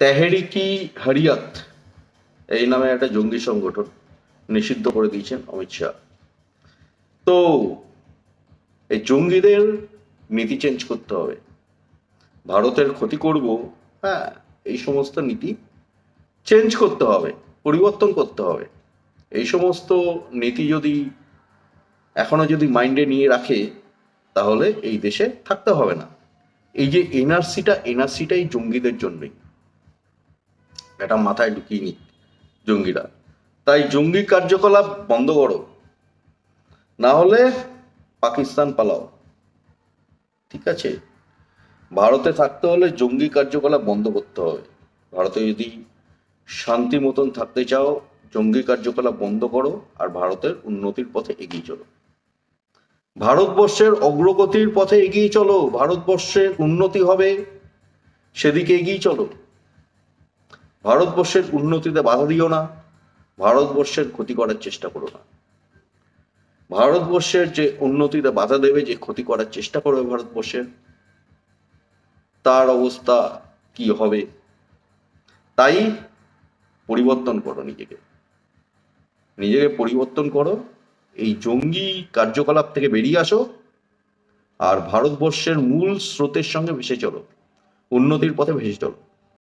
তেহরিকি হরিয়াত? এই নামে একটা জঙ্গি সংগঠন নিষিদ্ধ করে দিয়েছেন অমিত শাহ। তো এই জঙ্গিদের নীতি চেঞ্জ করতে হবে। ভারতের ক্ষতি করব হ্যাঁ এই সমস্ত নীতি চেঞ্জ করতে হবে, পরিবর্তন করতে হবে। এই সমস্ত নীতি যদি এখনও যদি মাইন্ডে নিয়ে রাখে, তাহলে এই দেশে থাকতে হবে না। এই যে এনআরসিটা এনআরসিটাই জঙ্গিদের জন্যই। এটা মাথায় ঢুকিয়ে নি জঙ্গিরা। তাই জঙ্গি কার্যকলাপ বন্ধ করো। না হলে পাকিস্তান পালাও। ঠিক আছে? ভারতে থাকতে হলে জঙ্গি কার্যকলাপ বন্ধ করতে হবে। ভারতে যদি শান্তি মতন থাকতে চাও, জঙ্গি কার্যকলাপ বন্ধ করো আর ভারতের উন্নতির পথে এগিয়ে চলো। ভারতবর্ষের অগ্রগতির পথে এগিয়ে চলো। ভারতবর্ষের উন্নতি হবে, সেদিকে এগিয়ে চলো। ভারতবর্ষের উন্নতিতে বাধা দিও না, ভারতবর্ষের ক্ষতি করার চেষ্টা করো না। ভারতবর্ষের যে উন্নতিতে বাধা দেবে, যে ক্ষতি করার চেষ্টা করবে ভারতবর্ষের, তার অবস্থা কি হবে? তাই পরিবর্তন করো নিজেকে। নিজেকে পরিবর্তন করো, এই জঙ্গি কার্যকলাপ থেকে বেরিয়ে আসো, আর ভারতবর্ষের মূল স্রোতের সঙ্গে ভেসে চলো। উন্নতির পথে ভেসে চলো।